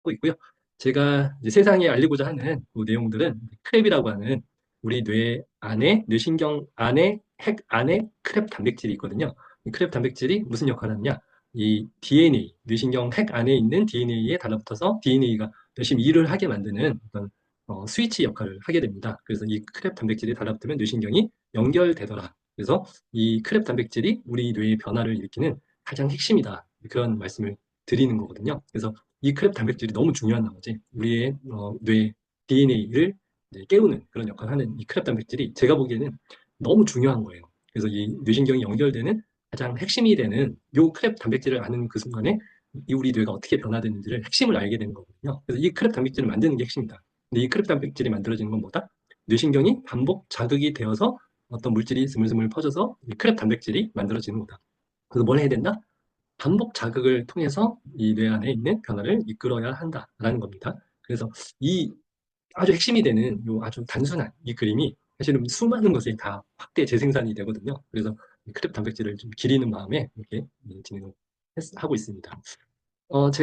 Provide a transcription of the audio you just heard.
하고 있고요. 제가 세상에 알리고자 하는 그 내용들은 크랩이라고 하는 우리 뇌 안에 뇌신경 안에 핵 안에 크랩 단백질이 있거든요. 이 크랩 단백질이 무슨 역할을 하느냐? 이 DNA 뇌신경 핵 안에 있는 DNA에 달라붙어서 DNA가 열심히 일을 하게 만드는 어떤 어, 스위치 역할을 하게 됩니다. 그래서 이 크랩 단백질이 달라붙으면 뇌신경이 연결되더라. 그래서 이 크랩 단백질이 우리 뇌의 변화를 일으키는 가장 핵심이다. 그런 말씀을 드리는 거거든요. 그래서 이 크랩 단백질이 너무 중요한 나머지 우리의 어, 뇌 DNA를 깨우는 그런 역할을 하는 이 크랩 단백질이 제가 보기에는 너무 중요한 거예요. 그래서 이 뇌신경이 연결되는 가장 핵심이 되는 요 크랩 단백질을 아는 그 순간에 이 우리 뇌가 어떻게 변화되는지를 핵심을 알게 되는 거거든요. 그래서 이 크랩 단백질을 만드는 게 핵심이다. 근데 이 크랩 단백질이 만들어지는 건 뭐다? 뇌신경이 반복 자극이 되어서 어떤 물질이 스물스물 퍼져서 이 크랩 단백질이 만들어지는 거다. 그래서 뭘 해야 된다? 반복 자극을 통해서 이 뇌 안에 있는 변화를 이끌어야 한다라는 겁니다. 그래서 이 아주 핵심이 되는 요 아주 단순한 이 그림이 사실은 수많은 것이 다 확대 재생산이 되거든요. 그래서 크랩 단백질을 좀 기리는 마음에 이렇게 진행을 하고 있습니다. 어, 제가